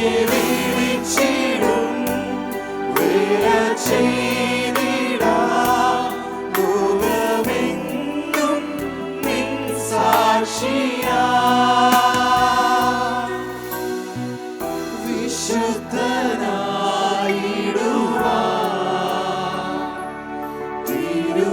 സേവിച്ചിടും വിട ചെയ്തിട. നിൻ സാക്ഷിയാ വിശുദ്ധനായിടുക തിരു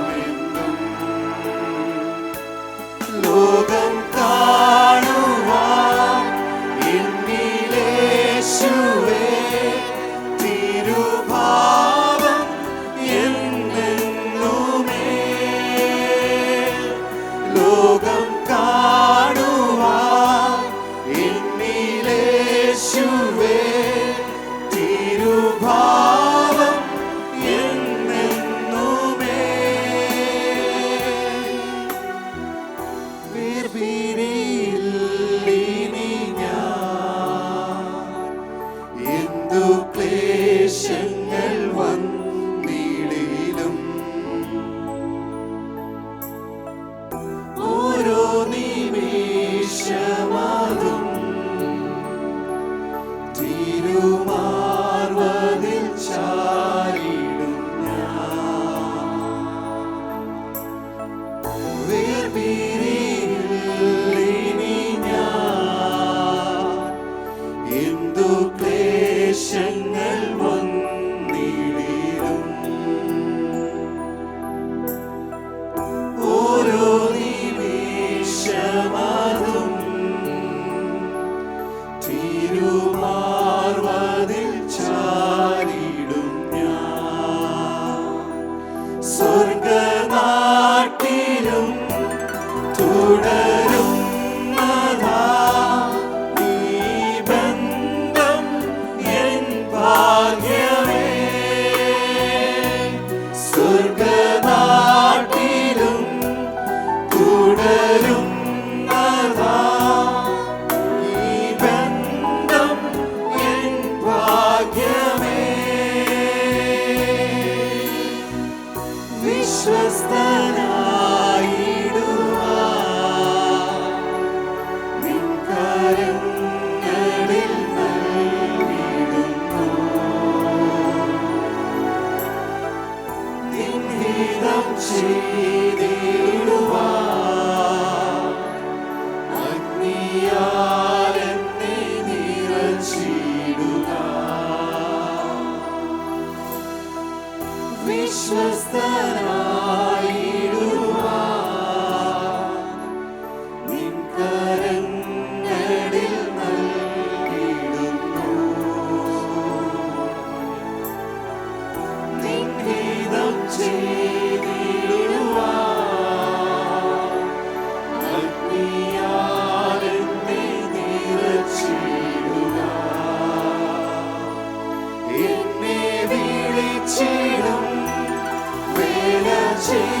be. Orelham to